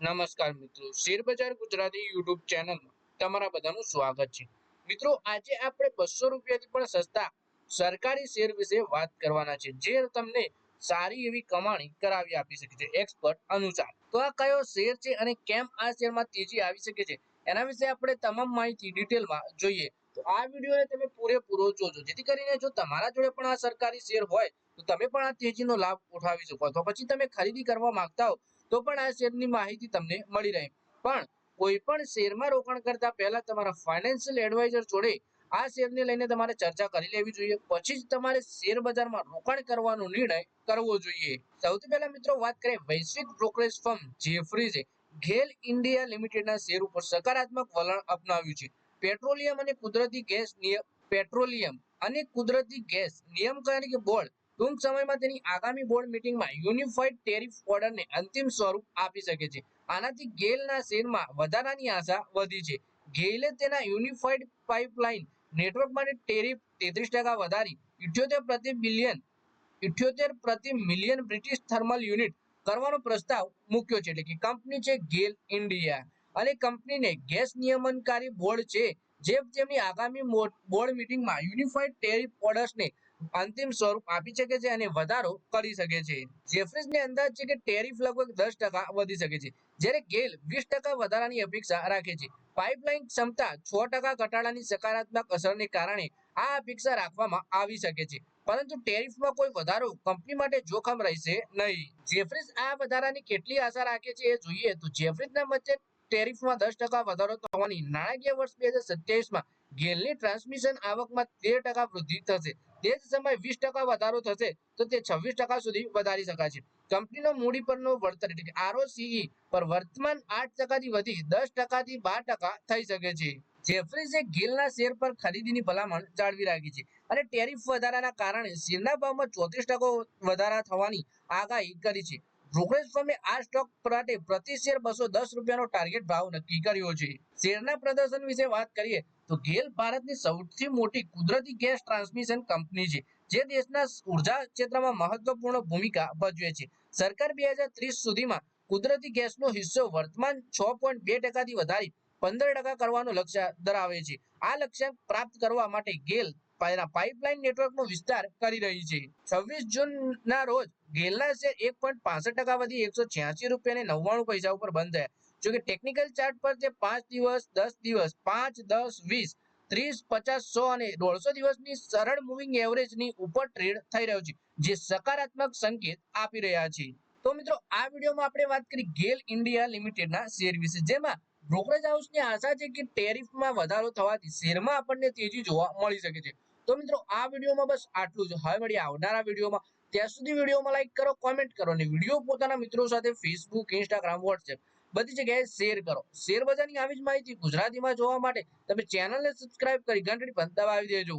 નમસ્કાર મિત્રો. શેર બજાર ગુજરાતી યુટ્યુબ ચેનલમાં તમારા બધાનું સ્વાગત છે. મિત્રો, આજે આપણે બસો રૂપિયાથી પણ સસ્તા સરકારી શેર વિશે વાત કરવાના છે, જે તમને સારી એવી કમાણી કરાવી આપી શકે છે, એક્સપર્ટ અનુસાર. તો આ કયો શેર છે અને કેમ આ શેરમાં તેજી આવી શકે છે, એના વિશે આપણે તમામ માહિતી ડિટેલમાં જોઈએ. તો આ વિડીયોને તમે પૂરેપૂરો જોજો. જેથી કરીને જો તમારા જોડે પણ આ સરકારી શેર હોય, તો તમે પણ આ તેજીનો લાભ ઉઠાવી શકો. અથવા પછી તમે ખરીદી કરવા માંગતા હો તો પણ આ શેરની માહિતી તમને મળી રહે. પણ કોઈ પણ શેરમાં રોકાણ કરતા પહેલા તમારા ફાઇનાન્શિયલ એડવાઇઝર જોડે આ શેરને લઈને તમારે ચર્ચા કરી લેવી જોઈએ. પછી જ તમારે શેર બજારમાં રોકાણ કરવાનો નિર્ણય કરવો જોઈએ. સૌથી પહેલા મિત્રો વાત કરીએ વૈશ્વિક બ્રોકરેજ ફર્મ જેફરીઝે ગેલ ઇન્ડિયા લિમિટેડના શેર ઉપર સકારાત્મક વલણ અપનાવ્યું છે. પેટ્રોલિયમ અને કુદરતી ગેસ નિયમ પેટ્રોલિયમ અને કુદરતી ગેસ નિયમકારી બોર્ડ ટૂંક સમયમાં તેની આગામી બોર્ડ મિટિંગમાં યુનિફાઈડ ટેરિફ ઓર્ડરને અંતિમ સ્વરૂપ આપી શકે છે. આનાથી ગેલના શેરમાં વધારાની આશા વધી છે. ગેલે તેના યુનિફાઈડ પાઇપલાઇન નેટવર્ક માટે ટેરિફ તેત્રીસ ટકા વધારી, ઇઠ્યોતેર પ્રતિ બિલિયન, ઇઠ્યોતેર પ્રતિ મિલિયન બ્રિટિશ થર્મલ યુનિટ કરવાનો પ્રસ્તાવ મૂક્યો છે. એટલે કે કંપની છે ગેલ ઇન્ડિયા. અને કંપનીને ગેસ નિયમનકારી બોર્ડ છે જે તેમની આગામી બોર્ડ મિટિંગમાં યુનિફાઈડ ટેરિફ ઓર્ડર્સને અંતિમ સ્વરૂપ આપી શકે છે અને વધારો કરી શકે છે. જેફરીઝને અંદાજ છે કે ટેરિફ લગભગ દસ વધી શકે છે, જ્યારે ગેલ વીસ વધારાની અપેક્ષા રાખે છે. પાઇપલાઇન ક્ષમતા છ ટકા ઘટાડાની સકારાત્મક અસરને કારણે આ અપેક્ષા રાખવામાં આવી શકે છે, પરંતુ ટેરિફમાં કોઈ વધારો કંપની માટે જોખમ રહેશે નહીં. જેફરીઝ આ વધારાની કેટલી આશા રાખે છે એ જોઈએ તો જેફરીઝના મતે ટેરિફમાં દસ ટકા વધારો થવાની નાણાકીય વર્ષ બે હજાર સત્યાવીસમાં ગેલની ટ્રાન્સમિશન આવકમાં તેર ટકા વૃદ્ધિ થશે. તે જ સમયે વીસ ટકા વધારો થશે તો તે છવ્વીસ ટકા સુધી વધારી શકાશે. કંપનીનો મૂડી પરનો વળતર એટલે કે આરઓસીઈ પર વર્તમાન આઠ ટકાથી વધી દસ ટકાથી બાર ટકા થઈ શકે છે. જેફરીઝે ગેલના શેર પર ખરીદીની ભલામણ જાળવી રાખી છે અને ટેરિફ વધારાના કારણે શેરના ભાવમાં ચોત્રીસ ટકા વધારા થવાની આગાહી કરી છે. બ્રોકરેજ ફર્મે આ સ્ટોક માટે પ્રતિ શેર બસો દસ રૂપિયાનો ટાર્ગેટ ભાવ નક્કી કર્યો છે. શેરના પ્રદર્શન વિશે વાત કરીએ તો ગેલ ભારતની સૌથી મોટી કુદરતી ગેસ ટ્રાન્સમિશન કંપની છે, જે દેશના ઊર્જા ક્ષેત્રમાં મહત્વપૂર્ણ ભૂમિકા ભજવે છે. સરકાર બે હજાર ત્રીસ સુધીમાં કુદરતી ગેસનો હિસ્સો વર્તમાન છ પોઈન્ટ બે ટકાથી વધારી પંદર ટકા કરવાનું લક્ષ્ય ધરાવે છે. આ લક્ષ્ય પ્રાપ્ત કરવા માટે ગેલ પાઇપલાઇન નેટવર્કનો વિસ્તાર કરી રહી છે. છવ્વીસ જૂનના રોજ ગેલના શેર એક પોઈન્ટ પાસઠ ટકા વધી એકસો છ્યાસી રૂપિયા અને નવ્વાણું પૈસા ઉપર બંધ થયા. જોકે ટેકનિકલ ચાર્ટ પર જે પાંચ દિવસ, દસ દિવસ, પાંચ, દસ, વીસ, ત્રીસ, પચાસ, સો અને દોઢસો દિવસની સરળ મૂવિંગ એવરેજની ઉપર ટ્રેડ થઈ રહ્યો છે, જે સકારાત્મક સંકેત આપી રહ્યા છે. તો મિત્રો, આ વિડીયોમાં આપણે વાત કરી ગેલ ઇન્ડિયા લિમિટેડના શેર વિશે, જેમાં બ્રોકરેજ હાઉસની આશા છે કે ટેરિફમાં વધારો થવાથી શેરમાં આપણને તેજી જોવા મળી શકે છે. તો મિત્રો, આ વિડીયોમાં બસ આટલું જ. હવે મળીએ આવનારા વિડીયોમાં. ત્યાં સુધી વિડીયોમાં લાઈક કરો કોમેન્ટ કરો અને વીડિયો પોતાના મિત્રો સાથે ફેસબુક ઇન્સ્ટાગ્રામ વોટ્સએપ બધી જગ્યાએ શેર કરો. શેર બજારની આવી જ માહિતી ગુજરાતીમાં જોવા માટે તમે ચેનલને સબસ્ક્રાઇબ કરી ઘંટડી પણ દબાવી દેજો.